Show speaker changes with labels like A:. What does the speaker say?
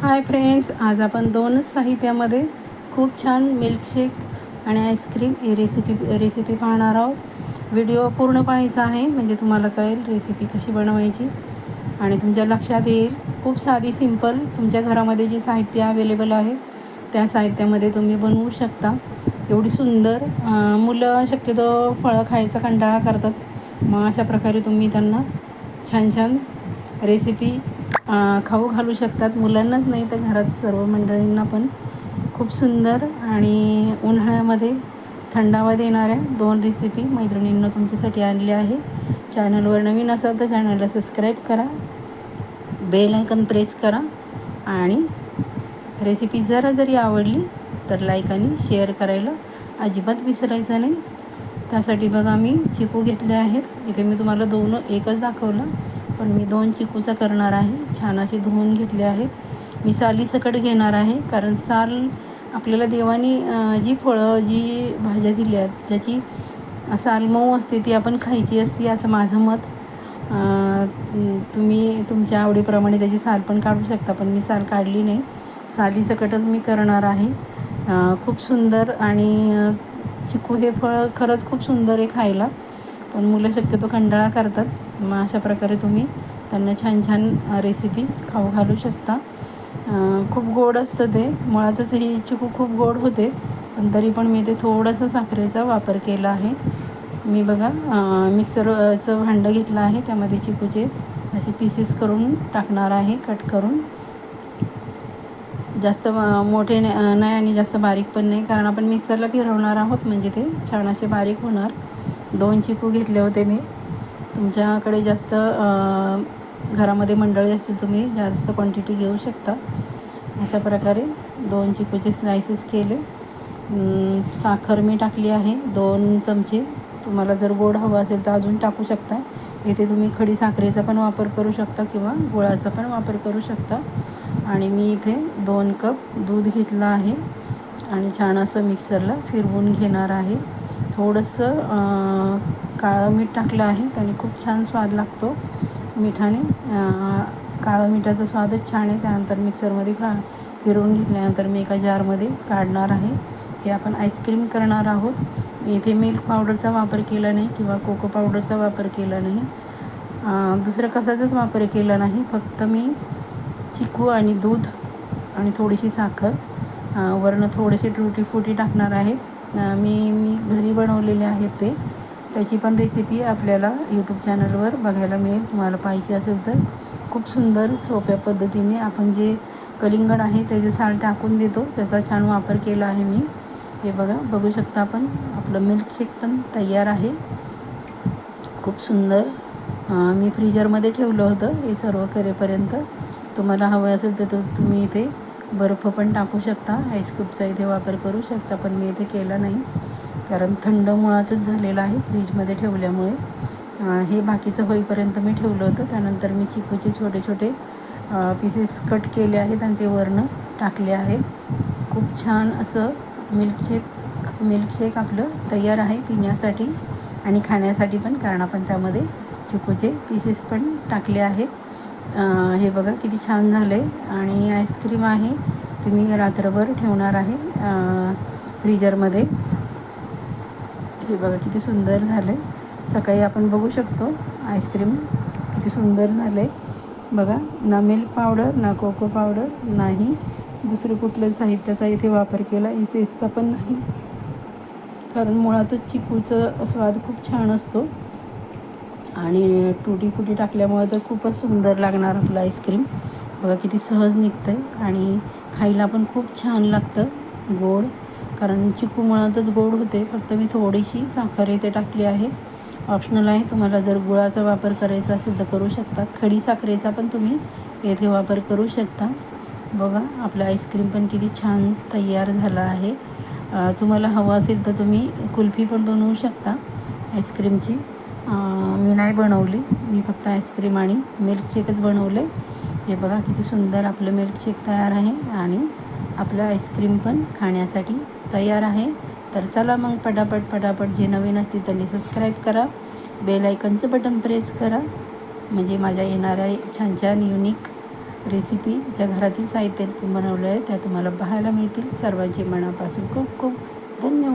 A: Hi friends आज आपण दोनच साहित्यामध्ये खूप छान मिल्कशेक आणि आईस्क्रीम ही रेसिपी रेसिपी पाहणार आहोत. व्हिडिओ पूर्ण पाहायचा आहे म्हणजे तुम्हाला कळेल रेसिपी कशी बनवायची. आणि तुमच्या लक्षात येईल खूप साधी सिंपल तुमच्या घरामध्ये जे साहित्य अवेलेबल आहे त्या साहित्यामध्ये तुम्ही बनवू शकता. एवढी सुंदर मुलं शक्यतो फळं खायचा कंटाळा करतात. मग अशा प्रकारे तुम्ही त्यांना छान छान रेसिपी खाऊ घालू शकतात. मुलांनाच नाही तर घरात सर्व मंडळींना पण खूप सुंदर आणि उन्हाळ्यामध्ये थंडावा देणाऱ्या दोन रेसिपी मैत्रिणींना तुमच्यासाठी आणल्या आहे. चॅनलवर नवीन असाल तर चॅनलला सबस्क्राईब करा. बेल आयकन प्रेस करा. आणि रेसिपी जरा जरी आवडली तर लाईक आणि शेअर करायला अजिबात विसरायचं नाही. त्यासाठी बघा मी चिकू घेतले आहेत. इथे मी तुम्हाला दोन एकच दाखवलं. पण मी दोन चिकूचा करणार आहे. छान असे धुवून घेतले आहेत. मी सालीसकट घेणार आहे कारण साल आपल्याला देवानी जी फळं जी भाज्या दिल्या आहेत ज्याची साल मऊ असते ती आपण खायची असते असं माझं मत. तुम्ही तुमच्या आवडीप्रमाणे त्याची साल पण काढू शकता पण मी साल काढली नाही. सालीसकटच मी करणार आहे. खूप सुंदर आणि चिकू हे फळ खरंच खूप सुंदर आहे खायला. पण मुलं शक्यतो कंटाळा करतात. मग अशा प्रकारे तुम्ही त्यांना छान छान रेसिपी खाऊ घालू शकता. खूप गोड असतं ते. मुळातच ही चिकू खूप गोड होते पण तरी पण मी ते थोडंसं साखरेचा वापर केला आहे. मी बघा मिक्सरचं भांडं घेतलं आहे त्यामध्ये चिकूचे असे पीसेस करून टाकणार आहे कट करून. जास्त मोठे नाही आणि जास्त बारीक पण नाही कारण आपण मिक्सरला फिरवणार आहोत म्हणजे ते छान असे बारीक होणार. दोन चिकू घेतले होते मी. तुमच्याकडे जास्त घरामध्ये मंडळी असतील तुम्ही जास्त क्वांटिटी घेऊ शकता. अशा प्रकारे दोन चिकूचे स्लायसेस केले. साखर मी टाकली आहे. दोन चमचे. तुम्हाला जर गोड हवं असेल तर अजून टाकू शकता. इथे तुम्ही खडी साखरेचा पण वापर करू शकता किंवा गुळाचा पण वापर करू शकता. आणि मी इथे दोन कप दूध घेतलं आहे. आणि छान असं मिक्सरला फिरवून घेणार आहे. थोडंसं काळं मीठ टाकलं आहे त्याने खूप छान स्वाद लागतो मिठाने. काळं मिठाचा स्वादच छान आहे त्यानंतर मिक्सरमध्ये फ्रा फिरवून घेतल्यानंतर मी एका जारमध्ये काढणार आहे. हे आपण आईस्क्रीम करणार आहोत. इथे मिल्क पावडरचा वापर केला नाही किंवा कोको पावडरचा वापर केला नाही. दुसरं कशाचाच वापर केला नाही फक्त मी चिकू आणि दूध आणि थोडीशी साखर अं, वरनं थोडेसे टुटी फुटी टाकणार आहे. मी मी घरी बनवलेले आहेत ते. त्याची पण रेसिपी आपल्याला यूट्यूब चॅनलवर बघायला मिळेल. तुम्हाला पाहिजे असेल तर खूप सुंदर सोप्या पद्धतीने आपण जे कलिंगड आहे त्याचे साल टाकून देतो. त्याचा छान वापर केला आहे मी. हे बघा बघू शकता आपण. आपलं मिल्कशेक पण तयार आहे. खूप सुंदर. मी फ्रीजरमध्ये ठेवलं होतं. हे सर्व करेपर्यंत तुम्हाला हवं असेल तर तो तुम्ही इथे बर्फ पण टाकू शकता. आईस्क्यूबचा इथे वापर करू शकता पण मी इथे केला नाही. कारण थंड मुळातच झालेलं आहे फ्रीजमध्ये ठेवल्यामुळे. हे बाकीचं होईपर्यंत मी ठेवलं होतं. त्यानंतर मी चिकूचे छोटे छोटे पीसेस कट केले आहेत आणि ते वरनं टाकले आहेत. खूप छान असं मिल्कशेक मिल्कशेक आपलं तयार आहे पिण्यासाठी आणि खाण्यासाठी पण कारण आपण त्यामध्ये चिकूचे पीसेस पण टाकले आहेत. हे बघा किती छान झालं आहे आणि आईस्क्रीम आहे ती मी रात्रभर ठेवणार आहे फ्रीजरमध्ये हे बघा किती सुंदर झालं आहे सकाळी आपण बघू शकतो आईस्क्रीम किती सुंदर झालं आहे बघा ना मिल्क पावडर ना कोको पावडर नाही. दुसरं कुठलं साहित्याचा इथे वापर केला इसेसचा पण नाही. कारण मुळातच चिकूचं स्वाद खूप छान असतो. आणि टुटी फुटी टाकल्यामुळे तर खूपच सुंदर लागणार आपलं आईस्क्रीम बघा किती सहज निघतं आहे आणि खायला पण खूप छान लागतं. गोड. कारण चिकू मुळातच गोड होते. फक्त मी थोडीशी साखर इथे टाकली आहे. ऑप्शनल आहे तुम्हाला जर गुळाचा वापर करायचा असेल तर करू शकता. खडी साखरेचा पण तुम्ही येथे वापर करू शकता. बघा आपलं आईस्क्रीम पण किती छान तयार झालं आहे. तुम्हाला हवं असेल तर तुम्ही कुल्फी पण बनवू शकता आईस्क्रीमची मी नाही बनवली. मी फक्त आईस्क्रीम आणि मिल्कशेकच बनवले. हे बघा किती सुंदर आपलं मिल्कशेक तयार आहे आणि आपलं आईस्क्रीम पण खाण्यासाठी तयार आहे. तर चला मग पटापट पटापट जे नवीन असतील त्यांनी सबस्क्राईब करा. बेल आयकनचं बटन प्रेस करा. म्हणजे माझ्या येणाऱ्या छान छान युनिक रेसिपी ज्या घरातील साहित्यातून बनवल्या आहे त्या तुम्हाला पाहायला मिळतील. सर्वांचे मनापासून खूप खूप धन्यवाद.